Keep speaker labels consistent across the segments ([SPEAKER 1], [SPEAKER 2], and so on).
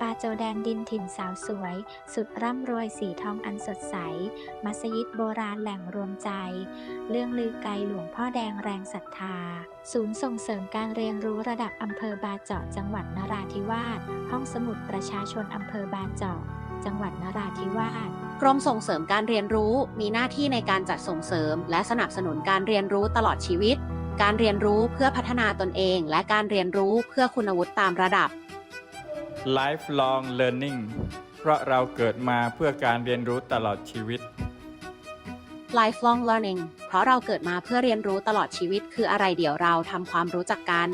[SPEAKER 1] ปาโจแดนดินถิ่นสาวสวย สุดร่ำรวยสีทองอันสดใส มัสยิดโบราณแหล่งรวมใจ เรื่องลือไกลหลวงพ่อแดงแรงศรัทธา ศูนย์ส่งเสริมการเรียนรู้ระดับอำเภอบาเจาะจังหวัดนราธิวาส ห้องสมุดประชาชนอำเภอบาเจาะจังหวัดนราธิวาส
[SPEAKER 2] กรมส่งเสริมการเรียนรู้มีหน้าที่ในการจัดส่งเสริม และสนับสนุนการเรียนรู้ตลอดชีวิต การเรียนรู้เพื่อพัฒนาตนเอง และการเรียนรู้เพื่อคุณวุฒิตามระดับ
[SPEAKER 3] lifelong learning เพราะเราเกิดมาเพื่อการเรียนรู้ตลอดชีวิต
[SPEAKER 2] lifelong learning เพราะเราเกิดมาเพื่อเรียนรู้ตลอดชีวิต คืออะไรเดี๋ยวเราทำความรู้จักกัน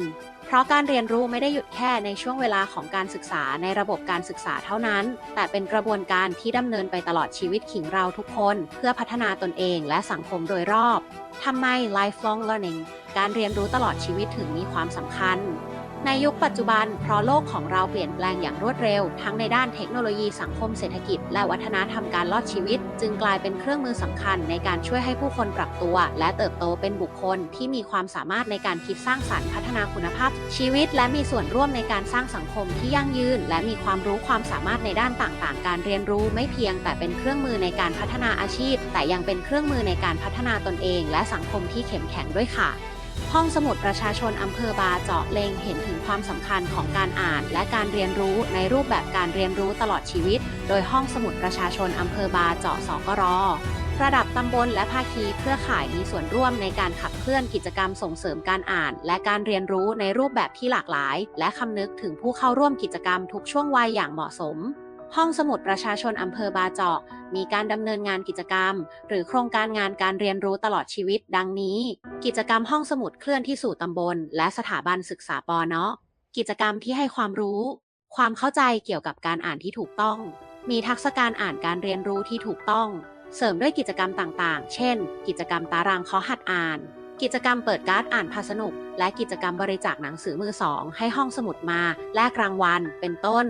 [SPEAKER 2] เพราะการเรียนรู้ไม่ได้หยุดแค่ในช่วงเวลาของการศึกษาในระบบการศึกษาเท่านั้น แต่เป็นกระบวนการที่ดำเนินไปตลอดชีวิตขิงเราทุกคน เพื่อพัฒนาตนเองและสังคมโดยรอบทำไม lifelong learning การเรียนรู้ตลอดชีวิตถึงมีความสำคัญ ในยุคปัจจุบัน เพราะโลกของเราเปลี่ยนแปลงอย่างรวดเร็ว ทั้งในด้านเทคโนโลยีสังคมเศรษฐกิจ และวัฒนธรรมการรอดชีวิต จึงกลายเป็นเครื่องมือสำคัญในการช่วยให้ผู้คนปรับตัว และเติบโตเป็นบุคคลที่มีความสามารถในการคิดสร้างสรรค์พัฒนาคุณภาพ ชีวิต และมีส่วนร่วมในการสร้างสังคมที่ยั่งยืน และมีความรู้ความสามารถในด้านต่างๆ การเรียนรู้ไม่เพียง แต่เป็นเครื่องมือในการพัฒนาอาชีพ แต่ยังเป็นเครื่องมือในการพัฒนาตนเอง และสังคมที่เข้มแข็งด้วยค่ะ ห้องสมุดประชาชนอำเภอบาเจาะเล็งเห็นถึงความสำคัญของการอ่าน และการเรียนรู้ในรูปแบบการเรียนรู้ตลอดชีวิต โดยห้องสมุดประชาชนอำเภอบาเจาะสกรระดับตำบลและภาคีเครือข่ายมีส่วนร่วมในการขับเคลื่อนกิจกรรมส่งเสริมการอ่าน และการเรียนรู้ในรูปแบบที่หลากหลาย และคำนึกถึงผู้เข้าร่วมกิจกรรมทุกช่วงวัยอย่างเหมาะสม ห้องสมุดประชาชนอำเภอบาเจาะ มีการดำเนินงานกิจกรรม หรือโครงการงานการเรียนรู้ตลอดชีวิต ดังนี้ กิจกรรมห้องสมุดเคลื่อนที่สู่ตำบล และสถาบันศึกษาปอเนาะกิจกรรมที่ให้ความรู้ ความเข้าใจเกี่ยวกับการอ่านที่ถูกต้อง มีทักษะการอ่านการเรียนรู้ที่ถูกต้อง เสริมด้วยกิจกรรมต่างๆ เช่น กิจกรรมตารางเคาะหัดอ่าน กิจกรรมเปิดการ์ดอ่านพาสนุก และกิจกรรมบริจาคหนังสือมือสองให้ห้องสมุดมาแลกรางวัล เป็นต้น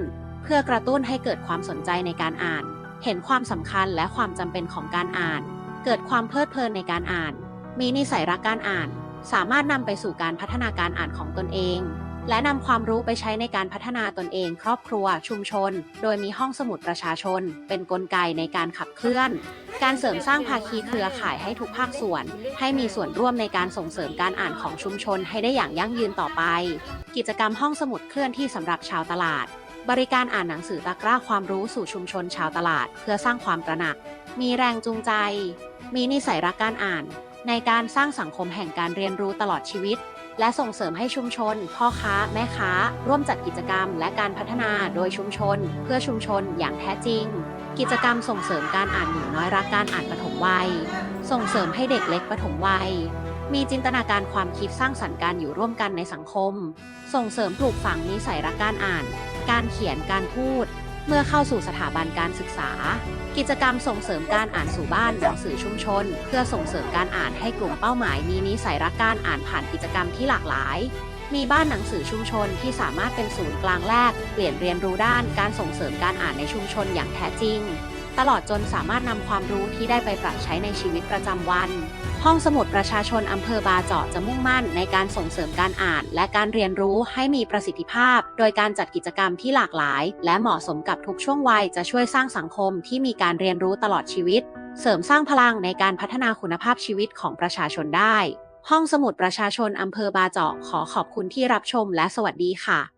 [SPEAKER 2] พื่อกระตุ้นให้เกิดความสนใจในการอ่าน เห็นความสำคัญและความจำเป็นของการอ่าน เกิดความเพลิดเพลินในการอ่าน มีนิสัยรักการอ่าน สามารถนำไปสู่การพัฒนาการอ่านของตนเอง และนำความรู้ไปใช้ในการพัฒนาตนเอง ครอบครัว ชุมชน โดยมีห้องสมุดประชาชน เป็นกลไกในการขับเคลื่อน การเสริมสร้างภาคีเครือข่ายให้ทุกภาคส่วน ให้มีส่วนร่วมในการส่งเสริมการอ่านของชุมชนให้ได้อย่างยั่งยืนต่อไป กิจกรรมห้องสมุดเคลื่อนที่สำหรับชาวตลาด บริการอ่านหนังสือตะกร้าความรู้สู่ชุมชนชาวตลาด เพื่อสร้างความตระหนัก มีแรงจูงใจ มีนิสัยรักการอ่าน ในการสร้างสังคมแห่งการเรียนรู้ตลอดชีวิต และส่งเสริมให้ชุมชน พ่อค้า แม่ค้า ร่วมจัดกิจกรรม และการพัฒนาโดยชุมชน เพื่อชุมชนอย่างแท้จริง กิจกรรมส่งเสริมการอ่านหนูน้อยรักการอ่านปฐมวัย ส่งเสริมให้เด็กเล็กปฐมวัยมีจินตนาการความคิดสร้างสรรค์การอยู่ร่วมกันในสังคม ส่งเสริมปลูกฝังนิสัยรักการอ่าน การเขียนการพูด เมื่อเข้าสู่สถาบันการศึกษา กิจกรรมส่งเสริมการอ่านสู่บ้านหนังสือชุมชน เพื่อส่งเสริมการอ่านให้กลุ่มเป้าหมายมีนิสัยรักการอ่านผ่านกิจกรรมที่หลากหลาย มีบ้านหนังสือชุมชนที่สามารถเป็นศูนย์กลางแรก เปลี่ยนเรียนรู้ด้านการส่งเสริมการอ่านในชุมชนอย่างแท้จริง ตลอดจนสามารถนำความรู้ที่ได้ไปปรับใช้ในชีวิตประจำวัน ห้องสมุดประชาชนอำเภอบาเจาะจะมุ่งมั่นในการส่งเสริมการอ่าน และการเรียนรู้ให้มีประสิทธิภาพ โดยการจัดกิจกรรมที่หลากหลาย และเหมาะสมกับทุกช่วงวัยจะช่วยสร้างสังคมที่มีการเรียนรู้ตลอดชีวิต เสริมสร้างพลังในการพัฒนาคุณภาพชีวิตของประชาชนได้ ห้องสมุดประชาชนอำเภอบาเจาะขอขอบคุณที่รับชมและสวัสดีค่ะ